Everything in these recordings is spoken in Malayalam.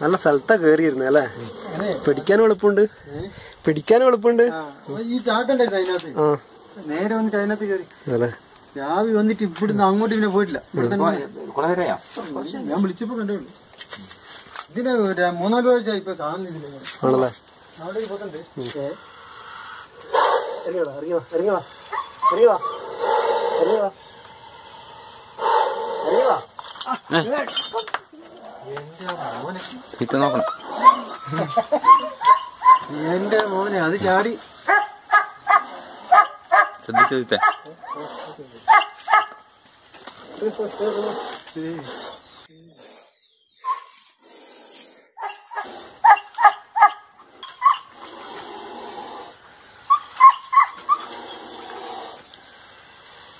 നല്ല സ്ഥലത്താ കേറിയിരുന്നു അല്ലേ? പിടിക്കാനും എളുപ്പമുണ്ട്. പിടിക്കാനും എളുപ്പമുണ്ട്. ഈ ചാക്കണ്ടായിരുന്നു അതിനകത്ത്? ആ. നേരെ വന്നിട്ട് അതിനകത്ത് കയറി അല്ലേ രാവിലെ വന്നിട്ട് ഇവിടുന്ന് അങ്ങോട്ട് പിന്നെ പോയിട്ടില്ല. ഞാൻ വിളിച്ചപ്പോ കണ്ടു ഇതിനെ മൂന്നാൽ ആഴ്ച ഇപ്പൊ കാണുന്നില്ല. ആണല്ലേ? അവിടെ വാ ഇറങ്ങിവാ ഇറങ്ങിവാ ഇറങ്ങിവാ ഇറങ്ങിവാ ഇറങ്ങിവാ ഇറങ്ങിവാ സ്പീറ്റ് നോക്കണം എന്റെ മോനെ അത് ചാടി. ശ്രദ്ധിച്ചേ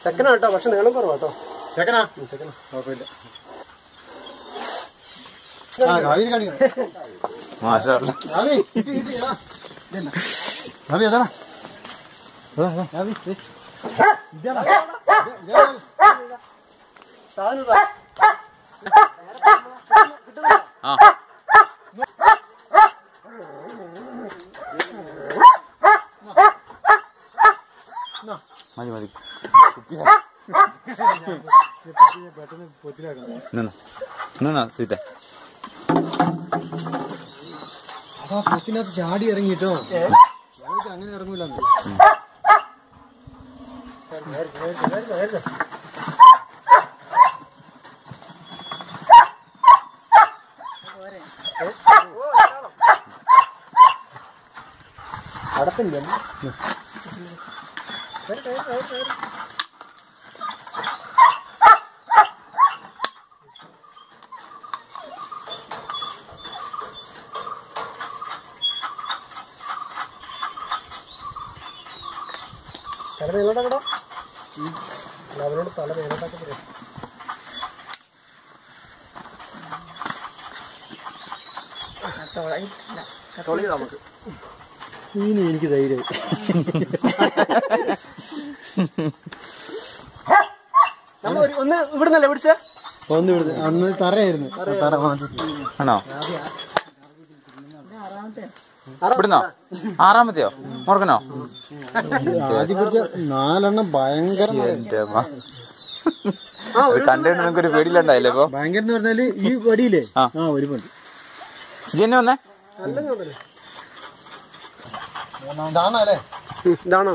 ചെക്കനാട്ടോ പക്ഷെ നീളം കുറവാട്ടോ ചെക്കനാ? ചെക്കനാ. കുഴപ്പമില്ല. ആ മതി മതി. നിന്നോ നിന്നോ സീറ്റേ. അതാ പൊത്തിനകത്ത് ചാടി ഇറങ്ങിട്ടോ അങ്ങനെ ഇറങ്ങൂല. അടപ്പില്ല? തല മേലോട്ടാക്കടോ. അവരോട് തല മേലോട്ടാക്കി പറയാം ഇനി എനിക്ക് ധൈര്യം ഒന്ന് ഇവിടുന്നല്ലേ പിടിച്ചേ? ഒന്ന് ഇവിടുന്ന്. അന്ന് തറയായിരുന്നു. തറ മാറ്റിട്ട് ആണോ? ഇവിടുന്നോ? ആറാമത്തെയോ? പിടിച്ച നാലെണ്ണം ഭയങ്കര കണ്ടിട്ട് നിങ്ങൾക്ക് ഒരു പേടിയിലുണ്ടായില്ലേ ഇപ്പൊ? ഭയങ്കര എന്ന് പറഞ്ഞാൽ ഈ വടിയില്ലേ? ആ. ആ ഒരു പണ്ട് സിജന്നെ വന്നേ? ഇതാണല്ലേ ഇതാണോ?